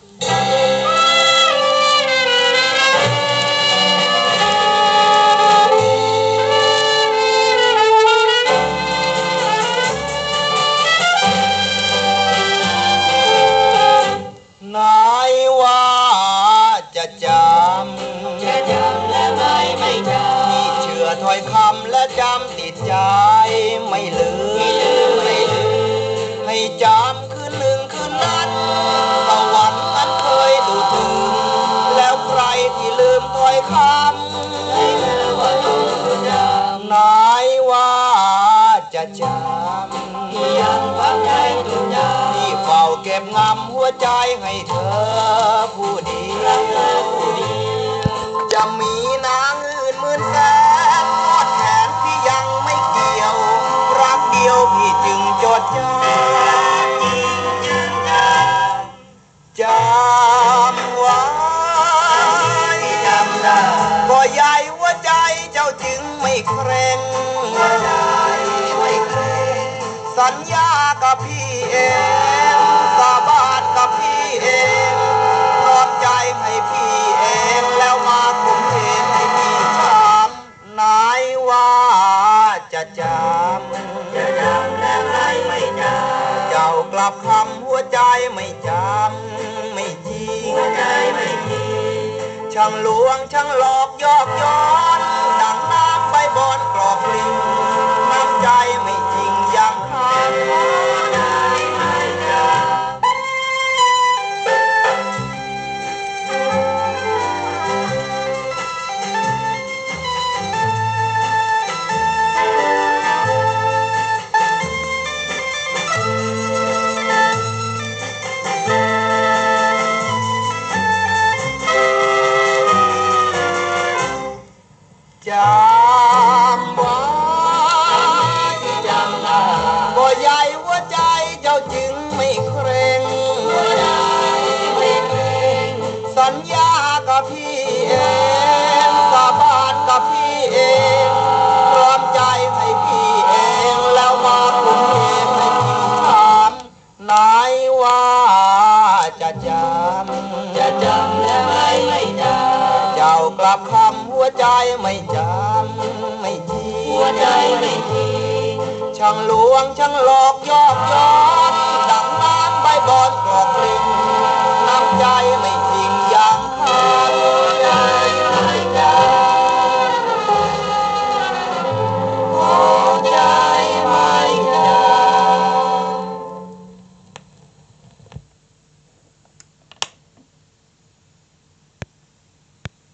นายว่าจะจำจะจำและไม่ไม่จำที่เชื่อถ้อยคำและจำติดใจไม่ลืมไม่ลืมไม่ลืมให้จำ คให้เธอว่าต้องจำนายว่าจะจำที่ยังฝังใจจดจำที่เฝ้าเก็บงำหัวใจให้เธอ เคร่งไม่เคยสัญญากับพี่เองสาบานกับพี่เองพร้อมใจให้พี่เองแล้วมาคุ้มเทให้พี่ช้ำนายว่าจะจำจะจำและไม่ไม่จเจ้ากลับคำหัวใจไม่จำไม่จริงหัวใจไม่จริงช่างลวงช่างหลอกยอกย้อนดังน้ำ บอนกรอกลิงน้ำใจไม่จริงอย่างข้าง จำได้ก็ใหญ่หัวใจเจ้าจึงไม่เคร่งไม่เคยสัญญากับพี่เองสาบานกับพี่เองพร้อมใจให้พี่เองแล้วมาคุมเทให้พี่ถามนายว่าจะจำจะจำและไม่ไม่จำเจ้ากลับคำหัวใจไม่จำไม่จริำงหัวใจไม่จริง ช่างลวงช่างหลอกยอกย้อ